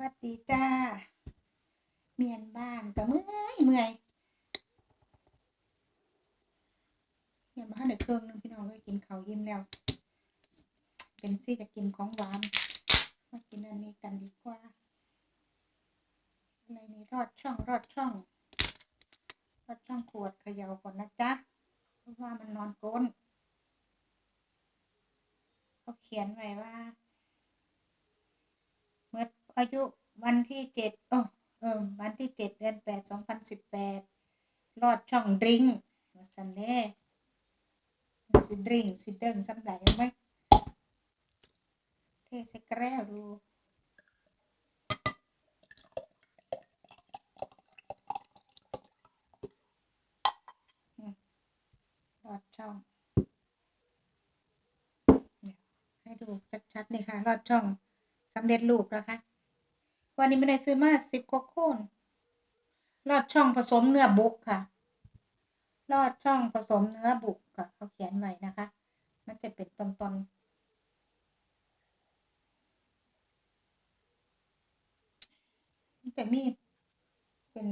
วัสดีจ้า เมียนบ้านก็เมื่อยเมื่อยเมียนบ้านเด็กเครื่องนึงพี่น้องเลยกินข้าวยิ้มแล้ว เป็นซี่จะกินของหวานมากินอันนี้กันดีกว่าอะไรนี่รอดช่องรอดช่องรอดช่องขวดเขย่าก่อนนะจ๊ะเพราะว่ามันนอนก้นเขาเขียนไว้ว่า อายุวันที่เจ็ดโอ้เออวันที่เจ็ดเดือนแปดสองพันสิบแปดรอดช่องดริงมาสันเน่สิดริงสิเดิงสำไหนไหมเทใส่แก้วดูอืมรอดช่องให้ดูชัดๆนี่ค่ะรอดช่องสำเร็จรูปนะคะ วันนี้ไม่ได้ซื้อมาสิบกว่าคนลอดช่องผสมเนื้อบุกค่ะ ลอดช่องผสมเนื้อบุกค่ะ เขาเขียนไว้นะคะ มันจะเป็นตอนตอนๆมันจะมีเป็น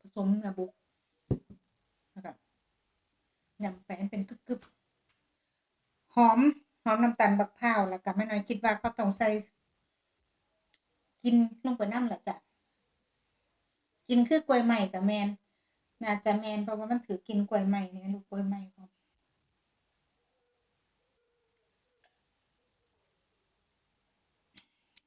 ผสมเนื้อบุกนะคะยำแป้นเป็นกึบๆ หอมหอมน้ำตาลบักพร้าวแล้วก็แม่น้อยคิดว่าเขาต้องใส่กินลงไปน้ำแหละจ้ะกินคือกล้วยใหม่กับแมนน่าจะแมนเพราะว่ามันถือกินกล้วยใหม่เนี่ยลูกกล้วยใหม่ครับ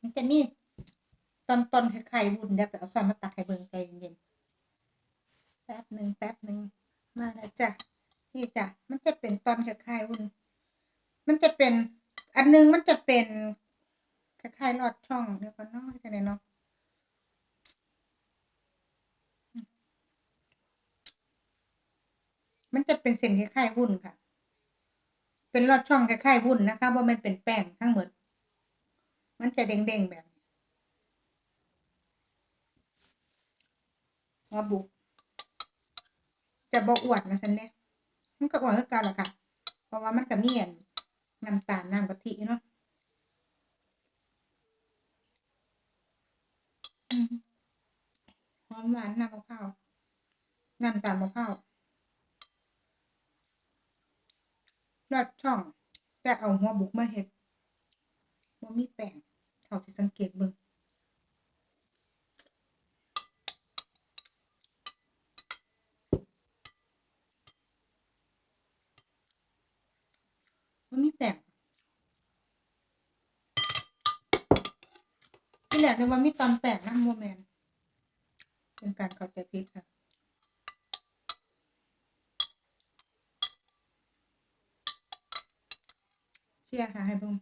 มันจะมีตอนตอนไข่วุ่นเดี๋ยวไปเอาซอยมาตักให้เบิ่งใจเย็นๆแป๊บหนึ่งแป๊บหนึ่งมาแล้วจ้ะนี่จ้ะมันจะเป็นตอนคล้ายๆวุ้น มันจะเป็น อันนึงมันจะเป็นคล้ายๆลอดช่องเดี๋ยวก่อนเนาะจะไหนเนาะมันจะเป็นเส้นคล้ายๆวุ้นค่ะ เป็นลอดช่องคล้ายๆวุ้นนะคะว่ามันเป็นแป้งทั้งหมด มันจะเด้งๆแบบนี้หัวบุกจะบอกอวดนะฉันเนี่ยมันก็อวดคือเก่าแหละค่ะ เพราะว่ามันก็มีอัน น้ำตาลน้ำกะทิเนาะหอมหวานน้ำมะพร้าวน้ำตาลมะพร้าวรอดช่องแต่เอาหัวบุกมาเห็ดว่มีแป้งเขาจะสังเกตเบิ่ง มันมีแป้งที่แหละนึกว่ามีตอนแป้งน้ำโมแมนเป็นการเข้าใจผิดค่ะเชื่อค่ะให้บิ่ง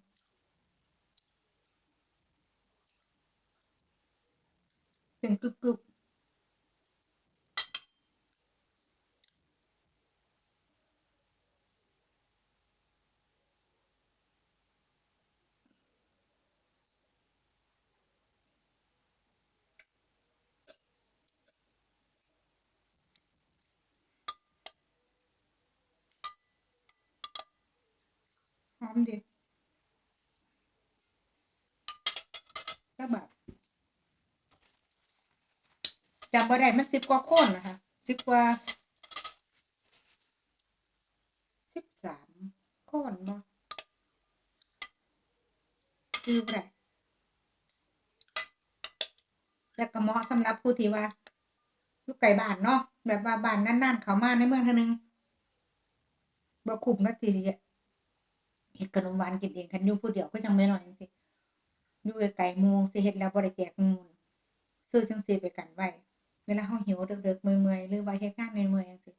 เป็นกึบกึบ หอมดีก็แบบจำบ่ได้มันสิบกว่าคนนะคะสิบกว่าสิบสามคนเนาะคือบ่ได้แล้วก็เหมาะสำหรับผู้ที่ว่าอยู่ไกลบ้านเนาะแบบว่าบ้านนั่นๆเขามาในเมืองเท่านึงบ่คุ้มก็ที เดียวเฮ็ดขนมหวานกินเองคันอยู่ผู้เดียวก็จังไม่น้อยจังซี่อยู่ไกลๆหมู่สิเฮ็ดแล้วบ่ได้แจกมู่ซื้อจังซีไปกันไว้เวลาเฮาหิวเดึกๆเมื่อยๆหรือว่าเฮ็ดงานเมื่อยๆจังซี่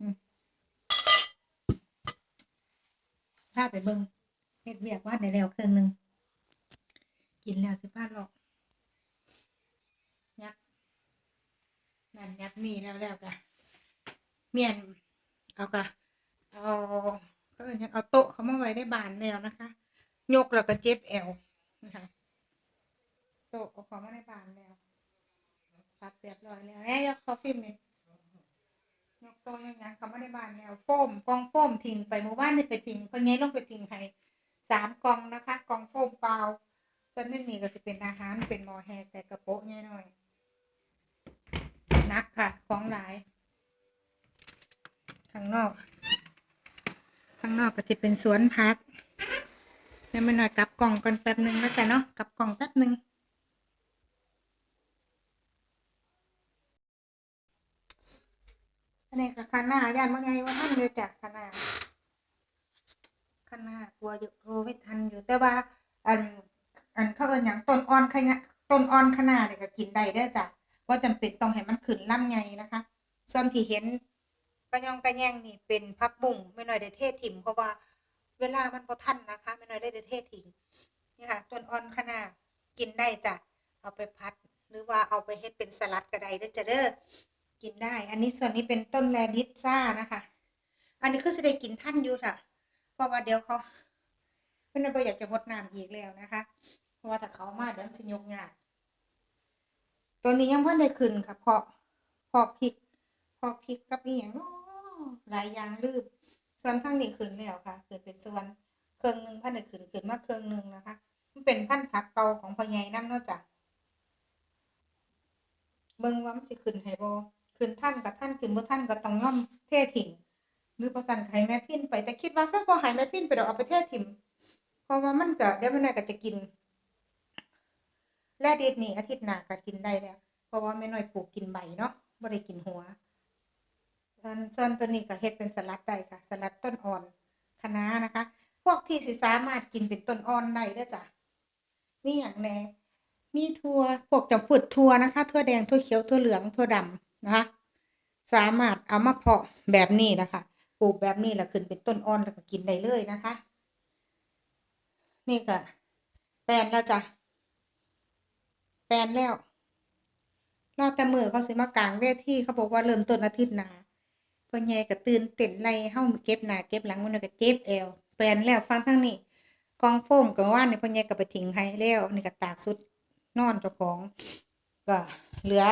อืมพาไปเบิ่งเฮ็ดเวียกวาดได้แล้วเครึ่งหนึ่งกินแล้วสิพาเลาะยักนั่นยักนี่แล้วแล้วก็เมียนเอากะ เอาก็ยังเอาโต๊ะเขามาไว้ในบ้านแล้วนะคะ ยกแล้วก็เจ็บแอวนะคะโต๊ะเอาของมาในบ้านแล้วปัดเรียบร้อยแล้วแน่ยกคอฟิล์มเนี่ยยกโตวยังยังเขาม่ได้บานแล้วโฟมกองโฟมทิ้งไปเมื่อวานนี่ไปทิ้งเพราะงี้ลงไปทิ้งให้สามกองนะคะกองโฟมเปล่าส่วนไม่มีก็จะเป็นอาหารเป็นหมอแฮแต่กระโปะง่ายหน่อยนักค่ะ ของหลายข้างนอก ข้างนอกก็จะเป็นสวนพักเดี๋ยวม่หน่อยกลับกล่องกันแป๊บหนึ่งแล้วกันเนาะกลับกล่องแป๊บหนึ่งอันนี้ก็คันหน้าย่านว่าไงว่าท่านอยู่จากคันหน้าคันหน้ากลัวอยู่กลัวไม่ทันอยู่แต่ว่าอันอันเขาเอินอย่างต้นอ่อนขนะต้นอ่อนขนาดเนี่ยก็กินได้เด้จ้ะว่าจำเป็นต้องให้มันขึ้นล่ำไงนะคะ ส่วนที่เห็น กระยองกระแยงนี่เป็นพักบุ้งไม่น้อยได้เทศถิ่มเพราะว่า เวลามันพอทันนะคะไม่น้อยได้ได้เทศถิ่มนี่ค่ะต้นอ่อนขนาดกินได้จ้ะเอาไปพัดหรือว่าเอาไปเฮ็ดเป็นสลัดก็ได้เด้จะเด้อกินได้ อันนี้ส่วนนี้เป็นต้นแลดิซ่านะคะ อันนี้คือจะได้กินท่านอยู่ค่ะ เพราะว่าเดี๋ยวเขาเพื่อนบ่อยากจะงดน้ำอีกแล้วนะคะ เพราะว่าถ้าเขามาเดี๋ยวมันสิยกงานตัวนี้ยังพ่อได้ขึ้นค่ะพาะเพาะพริกพาะพริกกับอีหยังเนาะ หลายอย่างลืมส่วนทั้งนี้ขึ้นแล้วค่ะขึ้นเป็นส่วนเครื่องหนึ่งพันได้ขึ้นขึ้นมาเครื่องหนึ่งนะคะ มันเป็นพันธุ์ผักเก่าของพ่อใหญ่น้ำนาะจ้ะเบิ่งว่ามันสิขึ้นให้บ่ขึ้นท่านกับท่านขึ้นบ่ท่านก็ต้องย่อมเทถิ่งหรือประสันไข่แม่พิ้นไปแต่คิดว่าสักพอหายแม่พิ้นไปเดี๋ยวเอาไปเทถิ่มเพราะว่ามันก็เดี๋ยวมันน่าก็จะกินแล่ดิดนี่อาทิตย์หน้าก็กินได้แล้ว เพราะว่าแม่น้อยปลูกกินใบเนาะบ่ได้กินหัว ส่วนส่วนตัวนี้ก็เฮ็ดเป็นสลัดได้ค่ะ สลัดต้นอ่อนคะน้านะคะ พวกที่สิสามารถกินเป็นต้นอ่อนได้ด้อจ้ะมีอย่างแหน่มีถั่วพวกจำพุดถั่วนะคะถั่วแดงถั่วเขียวถั่วเหลืองถั่วดำนะคะสามารถเอามาเพาะแบบนี้นะคะปลูกแบบนี้แล้วขึ้นเป็นต้นอ่อนแล้วก็กินได้เลยนะคะ นี่ก็แปลนแล้วจ้ะแปลนแล้วรอแต่มือเขาสิมากลางเวทีเขาบอกว่าเริ่มต้นอาทิตย์หน้า พ่อใหญ่ก็ตื่นเต้นไล่เฮาเก็บหน้าเก็บหลังมันก็เจ็บแอวแปลี่ยนแล้วฟังทั้งนี้กองโฟมก็ว่านี่พ่อใหญ่ก็ไปทิ้งให้แล้วนี่ก็ตากสุดนอนเจ้าของ ก็เหลือ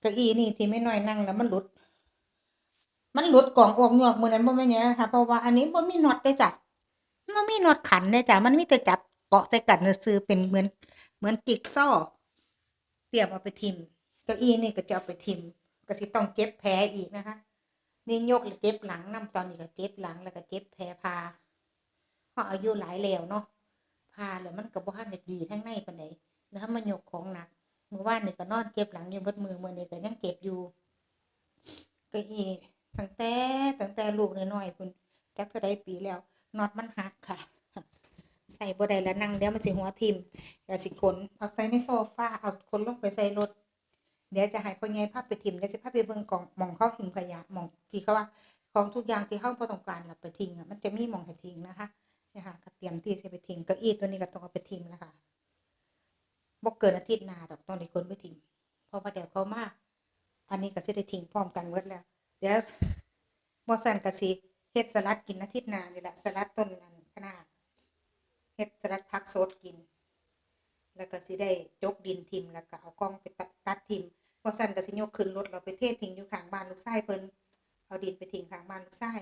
เก้าอี้นี่ที่ไม่น้อยนั่งแล้วมันหลุด มันหลุดกล่องออกหยวกมือนั้นบ่แม่นหยังค่ะเพราะว่าอันนี้บ่มีน็อตได้จ้ะมันมีน็อตขันได้จ้ะมันมีแต่จับเกาะใส่กันซื่อเป็นเหมือนเหมือนจิกซอเตรียมเอาไปทิมเก้าอี้นี่ก็จะเอาไปทิม ก็สิต้องเจ็บแผลอีกนะคะ นี่ยกแล้วเจ็บหลังนํตอนนี้ก็เจ็บหลังแล้วก็เจ็บแผลพาเพราะอายุหลายแล้วเนาะพาแล้วมันก็บ่ทันได้ดีทั้งในปานใดแล้วมันยกของหนักเมื่อวานนี่ก็นอนเจ็บหลังอยู่เบิดมือมื้อนี้ก็ยังเจ็บอยู่ก็อีตั้งแต่ตั้งแต่ลูกน้อยๆพุ่นจักเท่าใดปีแล้วน็อตมันหักค่ะ ใส่บ่ได้แล้วนั่งเดี๋ยวมันสิหัวทิ่มเดี๋ยวสิขนเอาใส่ในโซฟาเอาขนลงไปใส่รถ เดี๋ยวจะให้พ่อใหญ่พาไปทิมเดี๋ยวสิพาไปเบิ่งกล่องมองเขาทิ้งขยะมองที่เขาว่าของทุกอย่างที่เฮาบ่ต้องการล่ะไปทิ้งอะมันจะมีมองให้ทิ้งนะคะเนี่ยค่ะก็เตรียมที่จะไปทิ้งเก้าอี้ตัวนี้ก็ต้องเอาไปทิ้งแล้วค่ะบ่เกินอาทิตย์หน้าดอกต้องได้คนไปทิ้งพราะว่าเดี๋ยวเขามาอันนี้ก็สิได้ทิ้งพร้อมกันหมดแล้ว เดี๋ยวบ่ซั่นก็สิเฮ็ดสลัดกินอาทิตย์หน้านี่แหละสลัดต้นนั้นขนาดเฮ็ดสลัดผักสดกิน แล้วก็สิได้จกดินทิมแล้วก็เอากล้องไปตัดตัดทิม บ่ซั่นก็สิยกขึ้นรถเราไปเทศทิ้งอยู่ข้างบ้านลูกชายเพิ่นเอาดินไปทิ้งข้างบ้านลูกชาย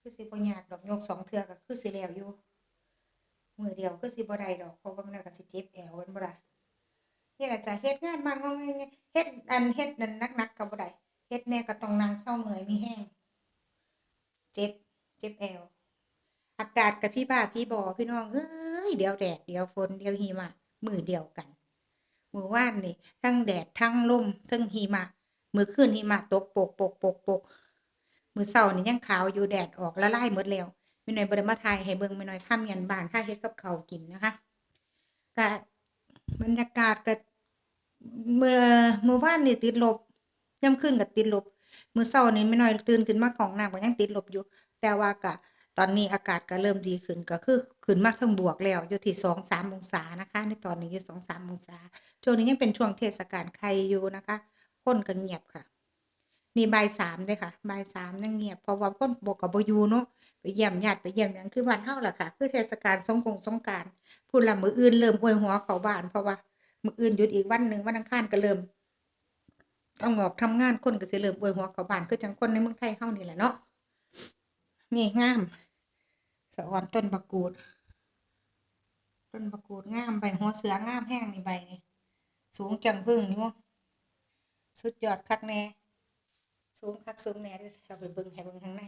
คือสิบ่ยากดอกยกสองเทือก็คือสิแล้วอยู่มือเดียวคือสิบ่ได้ดอกเพราะว่ามันก็สิเจ็บแอวมันบ่ได้นี่แหละจ้ะเฮ็ดงานบ้านงงงเฮ็ดอันเฮ็ดนั่นนักๆก็บ่ได้เฮ็ดแน่ก็ต้องนั่งเศร้าเมื่อยมีแห้งเจ็บเจ็บแอวอากาศกับพี่บ้าพี่บอพี่น้องเอ้ยเดี๋ยวแดดเดี๋ยวฝนเดี๋ยวหิมะมือเดียวกัน มือว่านนี่ทั้งแดดทั้งลมทั้งหิมะมือคืนหิมะตกปกปกปกปกมือเช้านี่ยังขาวอยู่แดดออกละลายหมดแล้วแม่น้อยบ่ได้มาถ่ายให้เบิ่งแม่น้อยค่ำยันบานถ้าเฮ็ดกับเขากินนะคะก็บรรยากาศก็เมื่อเมื่อวานนี่ติดลบย่ำขึ้นก็ติดลบมือเช้านี่แม่น้อยตื่นขึ้นมาของน้ำก็ยังติดลบอยู่ แต่ว่าก็ตอนนี้อากาศก็เริ่มดีขึ้นก็คือ ขึ้นมาถึงบวกแล้วอยู่ที่2-3องศานะคะ ในตอนนี้อยู่2-3องศาช่วงนี้ยังเป็นช่วงเทศกาลไข่อยู่นะคะคนก็เงียบค่ะ นี่บ่ายสามเด้อค่ะบ่ายสามยังเงียบเพราะว่าคนบ่ก็บ่อยูเนาะไปเยี่ยมญาติไปเยี่ยมหยังคือบ้านเฮาล่ะค่ะ คือเทศกาลสงกรงสงกานต์พูดละมืออื่นเริ่มอวยหัวเขาบ้านเพราะว่ามืออื่นหยุดอีกวันหนึ่งวันอังคารก็เริ่มต้องออกทำงานคนก็สิเริ่มอวยหัวเขาบ้านคือจังคนในเมืองไทยเฮานี่แหละเนาะนี่งามสะออนต้นบักกูด ต้นบักกูดงามใบหัวเสืองามแห้งนี่ใบนี่สูงจังพึ่งนี่มั้งสุดยอดคักแน่สูงคักสูงแน่เด้อเอาไปเบิ่งให้เบิ่งข้างใน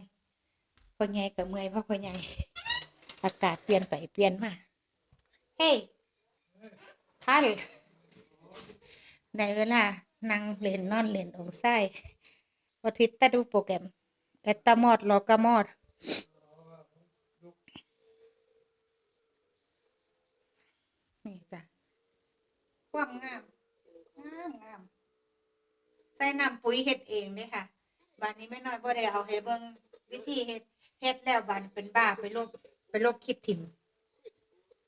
พ่อใหญ่ก็เมื่อยเพราะพ่อใหญ่อากาศเปลี่ยนไปเปลี่ยนมาเฮ้ยท่านได้เวลานั่งเล่นนอนเล่นองไส้อทิตตะดูโปรแกรมเอตตามอดลอกามอด นี่จ้ะ ความงาม งามงามใส่น้ำปุ๋ยเฮ็ดเองเด้ค่ะบานนี้ไม่น้อยบ่ได้เอาให้เบิ่งวิธีเฮ็ดเฮ็ดแล้วบานเป็นบ้าไปลบไปลบคลิปถิ่ม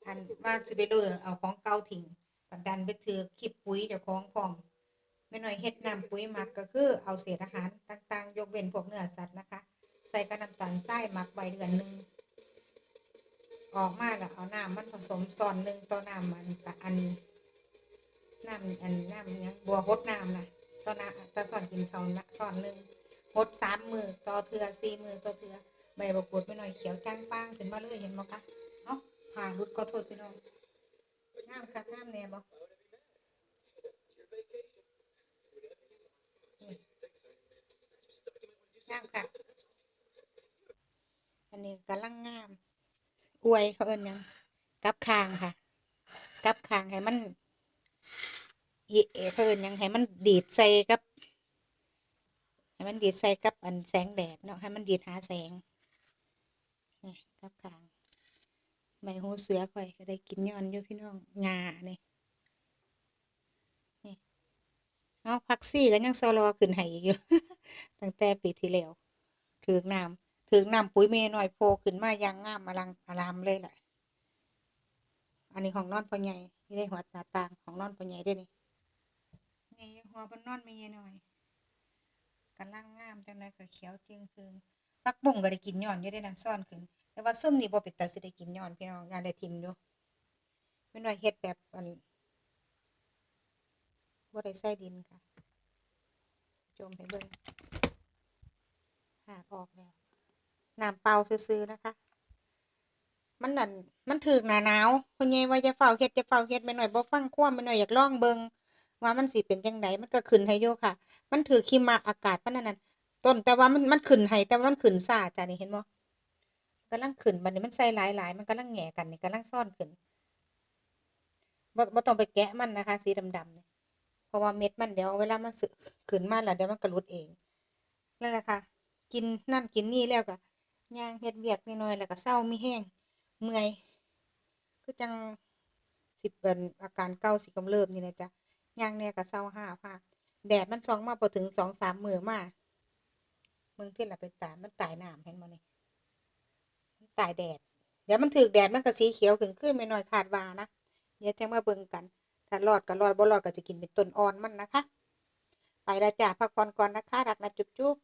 อันว่าสิไปเลยเอาของเก่าทิ้งบันดันไปถือคลิปปุ๋ยเจ้าของพร้อมไม่น้อยเฮ็ดน้ำปุ๋ยหมักก็คือเอาเศษอาหารต่างๆ ยกเว้นพวกเนื้อสัตว์นะคะ ใส่กับน้ำตาลทรายหมักไว้เดือนหนึ่งออกมาแล้วเอาน้ำมันผสมซ้อนหนึ่งต่อน้ำมันกะอัน น้ำอันน้ำยังบัวหดน้ำนะตอน้ำต่อซ้อนกินเขานะซ้อนหนึ่งหดสามมือต่อเทือสี่มือต่อเทือใบบักกดไม่หน่อยเขียวจ้างป้างขึ้นมาเลยเห็นบ่คะเอ้าผ่ารุดก็โทษพี่น้องงามคักงามแน่บ่นี่งามค่ะ อันนี้กำลังงาม อวยเขาเอิ้นหยังกับคางค่ะ กับคางให้มัน เอเขาเอิ้นยังให้มันดีดใส่กับให้มันดีดใส่กับอันแสงแดดเนาะให้มันดีดหาแสงนี่กับคางใบหูเสือข่อยก็ได้กินย้อนอยู่พี่น้องงาเนี่นี่เอาพักซี่ก็ยังซอรอขึ้นให้อยู่ ตั้งแต่ปีที่แล้วถือน้ำถึงน้ำปุ๋ยเมยหน่อยโพขึ้นมาย่างงามอลังอารามเลยแหละอันนี้ของนอนพ่อใหญ่ที่ได้หัวตาต่างของนอนพ่อใหญ่ได้นี่ นี่หัวมันนอนไม่ใหญ่หน่อยกำลังงามจังเลยก็เขียวจึงคืนปักบุ้งก็ได้กินย้อนอยู่ได้นางซ่อนขึ้น แต่ว่าส้มนี่บ่เป็นตาสิได้กินย้อนพี่น้องงานได้ทิมอยู่ไม่น้อยเฮ็ดแบบอันบ่ได้ใส่ดินค่ะ จมไปเบิ่งหากออกแล้วน้ำเปล่าซื่อๆนะคะ มันนั่นมันถึกหนาหนาวพ่อใหญ่ว่าจะเฝ้าเฮ็ดจะเฝ้าเฮ็ดไปหน่อยบ่ฟังความไปหน่อยอยากลองเบิ่ง ว่ามันสิเป็นจังไดมันก็ขึ้นให้อยู่ค่ะ มันถือขีมาอากาศมันนั่นน่ะต้นแต่ว่ามันมันขึ้นให้แต่ว่ามันขึ้นซาจ้ะนี่เห็นบ่กำลังขึ้นบัดนี้มันใส่หลายๆมันกำลังแง่กันนี่กำลังซ่อนขึ้นบ่บ่ต้องไปแกะมันนะคะ สีดำๆนี่ยเพราะว่าเม็ดมันเดี๋ยวเวลามันสึขึ้นมาแล้วเดี๋ยวมันก็หลุดเองนั่นแหละค่ะ กินนั่นกินนี่แล้วก็ย่างเฮ็ดเวียกนิดหน่อยแล้วก็เศร้ามีแห้งเมื่อยคือจังสิบเป็นอาการเก่าสิกำเริบนี่นะจ๊ะ ย่างเนี่ยก็เศร้าห้าผ้าแดดมันส่องมาพอถึงสองสามมือมาเมืองที่เราไปตายมันตายน้ำเห็นมั้ยนี่มันตายแดดเดี๋ยวมันถือแดดมันก็สีเขียวขึ้นขึ้นไม่น้อยขาดวานะเดี๋ยวจะมาเบิ่งกันถ้ารอดก็รอดบ่รอดก็จะกินเป็นต้นอ่อนมันนะคะ ไปละจ้ะพักผ่อนก่อนนะคะ รักนะจุ๊บ